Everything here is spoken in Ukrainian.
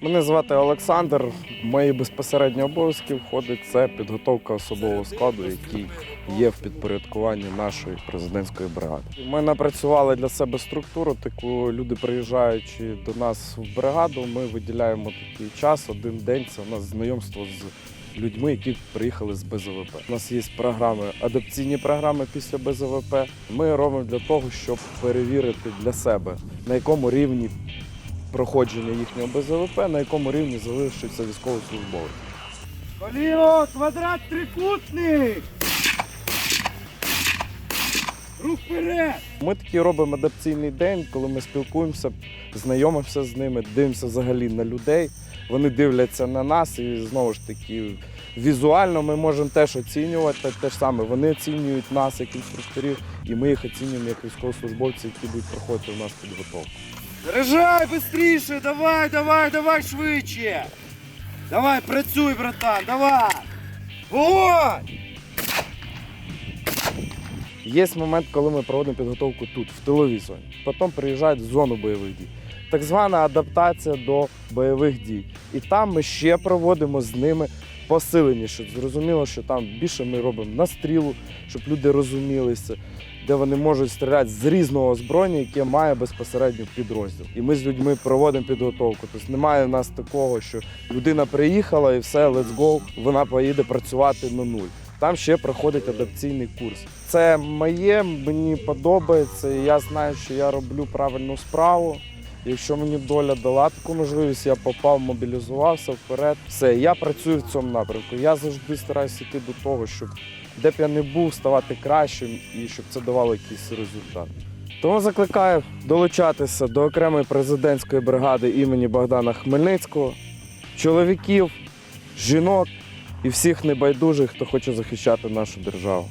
Мене звати Олександр. Мої безпосередні обов'язки входить це підготовка особового складу, який є в підпорядкуванні нашої президентської бригади. Ми напрацювали для себе структуру, таку люди приїжджаючи до нас в бригаду, ми виділяємо такий час, один день. Це у нас знайомство з людьми, які приїхали з БЗВП. У нас є програми, адаптаційні програми після БЗВП. Ми робимо для того, щоб перевірити для себе, на якому рівні проходження їхнього БЗВП, на якому рівні залишиться військовослужбовець. Коліно, квадрат трикутник! Рух вперед! Ми такий робимо адаптаційний день, коли ми спілкуємося, знайомимося з ними, дивимося взагалі на людей. Вони дивляться на нас, і знову ж таки, візуально ми можемо теж оцінювати те ж саме. Вони оцінюють нас як інструкторів, і ми їх оцінюємо як військовослужбовців, які будуть проходити у нас підготовку. Заряджай швидше! Давай, давай, давай швидше! Давай, працюй, братан, давай! Вогонь! Є момент, коли ми проводимо підготовку тут, в тиловій зоні. Потім приїжджають в зону бойових дій. Так звана адаптація до бойових дій. І там ми ще проводимо з ними посилення, щоб зрозуміло, що там більше ми робимо настрілу, щоб люди розумілися, де вони можуть стріляти з різного озброєння, яке має безпосередньо підрозділ. І ми з людьми проводимо підготовку. Тобто немає в нас такого, що людина приїхала і все, let's go, вона поїде працювати на нуль. Там ще проходить адаптаційний курс. Це моє, мені подобається. Я знаю, що я роблю правильну справу. Якщо мені доля дала таку можливість, я попав, мобілізувався вперед. Все, я працюю в цьому напрямку. Я завжди стараюся йти до того, щоб де б я не був, ставати кращим і щоб це давало якийсь результат. Тому закликаю долучатися до окремої президентської бригади імені Богдана Хмельницького, чоловіків, жінок і всіх небайдужих, хто хоче захищати нашу державу.